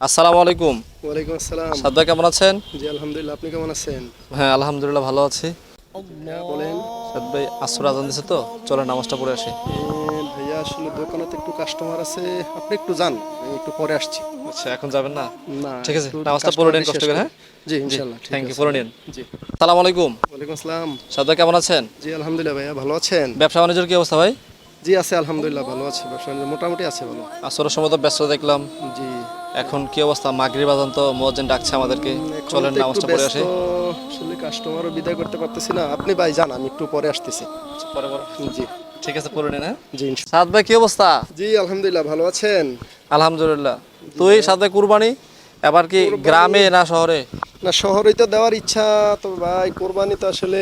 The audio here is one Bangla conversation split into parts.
আসসালামু আলাইকুম। ওয়ালাইকুম আসসালাম। সাদ ভাই কেমন আছেন? জি আলহামদুলিল্লাহ আপনি কেমন আছেন? হ্যাঁ আলহামদুলিল্লাহ ভালো আছি। বলেন। সাদ ভাই আসর আজান দিছে তো? চলে নামাজটা পড়ে আসি। ভাইয়া আসলে দোকানে একটু কাস্টমার আছে। আপনি একটু যান আমি একটু পরে আসছি। আচ্ছা এখন যাবেন না? না ঠিক আছে নামাজটা পড়ে নিন কষ্ট করে হ্যাঁ? জি ইনশাআল্লাহ থ্যাংক ইউ পড়ে নিন। জি। সালাম আলাইকুম। ওয়ালাইকুম আসসালাম। সাদ ভাই কেমন আছেন? জি আলহামদুলিল্লাহ ভাইয়া ভালো আছেন? ব্যবসা বাণিজ্যের কি অবস্থা ভাই? জি আছে আলহামদুলিল্লাহ ভালো আছে। ব্যবসা মোটামুটি আছে ভালো। আসরের সময় তো ব্যস্ত দেখলাম। জি। এখন কি অবস্থা? মাগরিব আজান তো মোয়াজ্জিন ডাকছে আমাদেরকে। চলেন নামাজটা পড়ে আসি। আসলে কাস্টমারও বিদায় করতে পারতেছি না। আপনি ভাই যান আমি একটু পরে আসতেছি। আচ্ছা, পরে পরে জি। ঠিক আছে পড়ে নিন হ্যাঁ? জি সাদ ভাই কি অবস্থা? জি আলহামদুলিল্লাহ ভালো আছেন? আলহামদুলিল্লাহ। তুই সাদ ভাই কুরবানি এবার কি গ্রামে না শহরে? না শহরেই তো দেওয়ার ইচ্ছা তো ভাই কোরবানি তো আসলে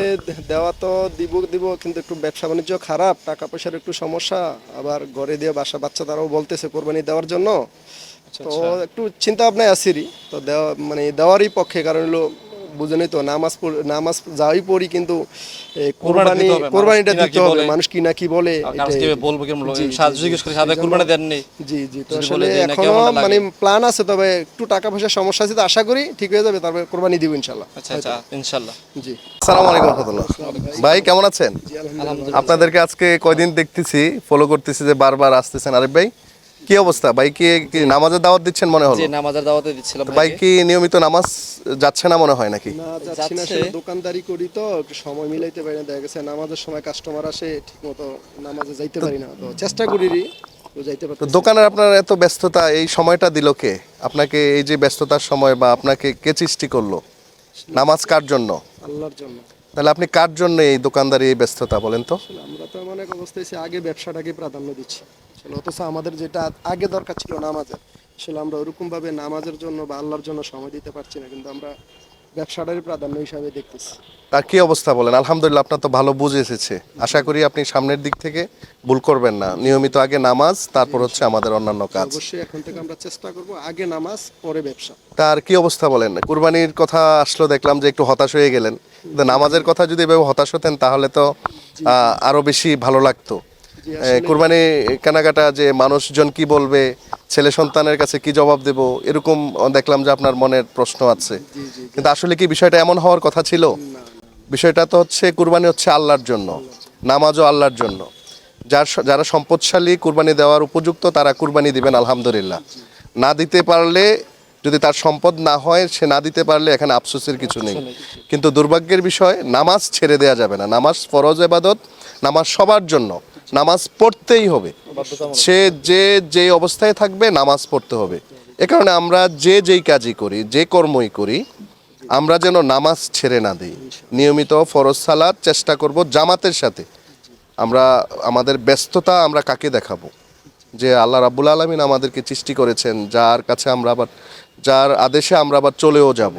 দেওয়া তো দিব দিব কিন্তু একটু ব্যবসা বাণিজ্য খারাপ টাকা পয়সার একটু সমস্যা আবার ঘরে দিয়ে বাসা বাচ্চা তারাও বলতেছে কোরবানি দেওয়ার জন্য। তো একটু চিন্তা ভাবনায় আসিরি তো দেওয়া মানে দেওয়ারই পক্ষে কারণ হলো বুঝেনই তো নামাজ নামাজ যাই পড়ি কিন্তু কোরবানি কোরবানিটা দিতে হবে মানুষ কি না কি বলে বলব জি, জি, কুরবানি তো আসলে এখনও মানে প্ল্যান আছে তবে একটু টাকা পয়সার সমস্যা আছে তো আশা করি ঠিক হয়ে যাবে তারপরে কোরবানি দিব ইনশাল্লাহ। আচ্ছা আচ্ছা ইনশাল্লাহ। জি। আসসালামু আলাইকুম রহমতুল্লাহ। ভাই কেমন আছেন? আপনাদেরকে আজকে কয়দিন দেখতেছি ফলো করতেছি যে বারবার আসতেছেন আরিফ ভাই। কি অবস্থা? ভাই কি নামাজের দাওয়াত দিচ্ছেন মনে হলো? জি নামাজের দাওয়াতে দিচ্ছিলাম ভাই ভাইকে। কি নিয়মিত নামাজ যাচ্ছে না মনে হয় নাকি? না যাচ্ছি না যাচ্ছে। আসলে দোকানদারি করি তো একটু সময় মিলাইতে পারি না দেখা গেছে নামাজের সময় কাস্টমার আসে ঠিক মতো নামাজে যাইতে পারি না তো চেষ্টা করি রি, তো যাইতে তো দোকানের আপনার এত ব্যস্ততা এই সময়টা দিল কে? আপনাকে এই যে ব্যস্ততার সময় বা আপনাকে কে সৃষ্টি করল? নামাজ কার জন্য? আল্লাহর জন্য। তাহলে আপনি কার জন্য এই দোকানদারি এই ব্যস্ততা বলেন তো? আসলে আমরা তো এমন এক অবস্থায় আছি, আগে ব্যবসাটাকে প্রাধান্য দিচ্ছি। আসলে অথচ আমাদের যেটা আগে দরকার ছিল নামাজের আসলে আমরা ওরকম ভাবে নামাজের জন্য বা আল্লাহর জন্য সময় দিতে পারছি না কিন্তু আমরা ব্যবসাটারই প্রাধান্য হিসাবে দেখতেছি। তার কি অবস্থা বলেন? আলহামদুলিল্লাহ আপনার তো ভালো বুঝে এসেছে। আশা করি আপনি সামনের দিক থেকে ভুল করবেন না। নিয়মিত আগে নামাজ তারপর হচ্ছে আমাদের অন্যান্য কাজ। অবশ্যই এখন থেকে আমরা চেষ্টা করব আগে নামাজ পরে ব্যবসা। তার কি অবস্থা বলেন? কুরবানির কথা আসলো দেখলাম যে একটু হতাশ হয়ে গেলেন। কিন্তু নামাজের কথা যদি এভাবে হতাশ হতেন তাহলে তো আহ, আরও বেশি ভালো লাগতো। কুরবানি কেনাকাটা যে মানুষজন কি বলবে ছেলে সন্তানের কাছে কি জবাব দেব এরকম দেখলাম যে আপনার মনের প্রশ্ন আছে। কিন্তু আসলে কি বিষয়টা এমন হওয়ার কথা ছিল? বিষয়টা তো হচ্ছে কুরবানি হচ্ছে আল্লাহর জন্য নামাজও আল্লাহর জন্য। যার যারা সম্পদশালী কুরবানি দেওয়ার উপযুক্ত তারা কুরবানি দিবেন আলহামদুলিল্লাহ। না দিতে পারলে যদি তার সম্পদ না হয় সে না দিতে পারলে এখানে আফসোসের কিছু নেই। কিন্তু দুর্ভাগ্যের বিষয় নামাজ ছেড়ে দেওয়া যাবে না। নামাজ ফরজ এবাদত নামাজ সবার জন্য। নামাজ পড়তেই হবে। সে যে যে অবস্থায় থাকবে, নামাজ পড়তে হবে। এ কারণে আমরা যে, যেই কাজই করি, যে কর্মই করি, আমরা যেন নামাজ ছেড়ে না দিই। নিয়মিত ফরজ সালাদ চেষ্টা করব জামাতের সাথে। আমরা, আমাদের ব্যস্ততা আমরা কাকে দেখাবো? যে আল্লাহ রাব্বুল আলমিন আমাদেরকে সৃষ্টি করেছেন, যার কাছে আমরা আবার, যার আদেশে আমরা আবার চলেও যাব।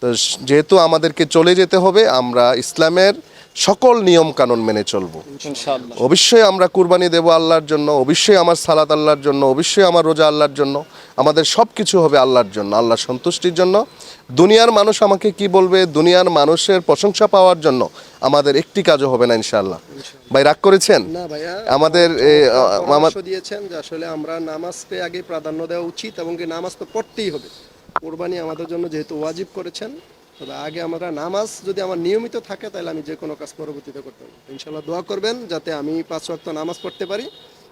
তো যেহেতু আমাদেরকে চলে যেতে হবে, আমরা ইসলামের সকল নিয়ম কানুন মেনে চলবো। অবশ্যই আমরা কুরবানি দেব আল্লাহর জন্য অবশ্যই আমার সালাত আল্লাহর জন্য অবশ্যই আমার রোজা আল্লাহর জন্য আমাদের সব কিছু হবে আল্লাহর জন্য আল্লাহর সন্তুষ্টির জন্য। দুনিয়ার মানুষ আমাকে কি বলবে? দুনিয়ার মানুষের প্রশংসা পাওয়ার জন্য আমাদের একটি কাজও হবে না ইনশাআল্লাহ। ভাই রাগ করেছেন? ভাইয়া আমাদের দিয়েছেন যে আসলে আমরা নামাজকে আগে প্রাধান্য দেওয়া উচিত এবং কি নামাজ তো পড়তেই হবে। কোরবানি আমাদের জন্য যেহেতু ওয়াজিব করেছেন তবে আগে আমরা নামাজ যদি আমার নিয়মিত থাকে, তাহলে আমি যে কোনো কাজ পরবর্তীতে করতে পারব। ইনশাল্লাহ দোয়া করবেন যাতে আমি পাঁচ ওয়াক্ত নামাজ পড়তে পারি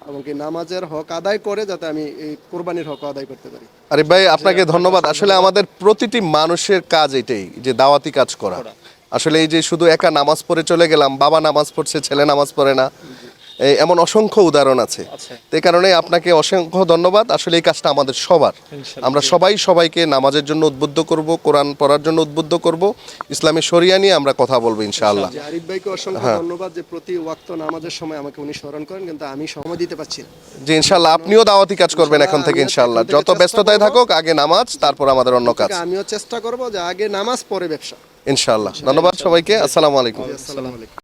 এবং কি নামাজের হক আদায় করে যাতে আমি এই কোরবানির হক আদায় করতে পারি। আরে ভাই, আপনাকে ধন্যবাদ। আসলে আমাদের প্রতিটি মানুষের কাজ এটাই, যে দাওয়াতি কাজ করা। আসলে এই যে শুধু একা নামাজ পড়ে চলে গেলাম, বাবা নামাজ পড়ছে, ছেলে নামাজ পড়ে না এমন অসংখ্য উদাহরণ আছে। তো কারণে আপনাকে অসংখ্য ধন্যবাদ। আসলে এই কাজটা আমাদের সবার। আমরা সবাই সবাইকে নামাজের জন্য উদ্বুদ্ধ করব কোরআন পড়ার জন্য উদ্বুদ্ধ করব ইসলামী শরিয়া নিয়ে আমরা কথা বলব ইনশাআল্লাহ। আরিফ ভাইকে অসংখ্য ধন্যবাদ যে প্রতি ওয়াক্ত নামাজের সময় আমাকে উনি স্মরণ করেন কিন্তু আমি সময় দিতে পারছি না। যে ইনশাআল্লাহ। আপনিও দাওয়াতি কাজ করবেন এখন থেকে ইনশাআল্লাহ। যত ব্যস্ততায় থাকুক আগে নামাজ তারপর আমাদের অন্য কাজ। আমিও চেষ্টা করব যে আগে নামাজ পরে ব্যবসা। ইনশাআল্লাহ। ধন্যবাদ সবাইকে। আসসালামু আলাইকুম। আসসালামু। আলাইকুম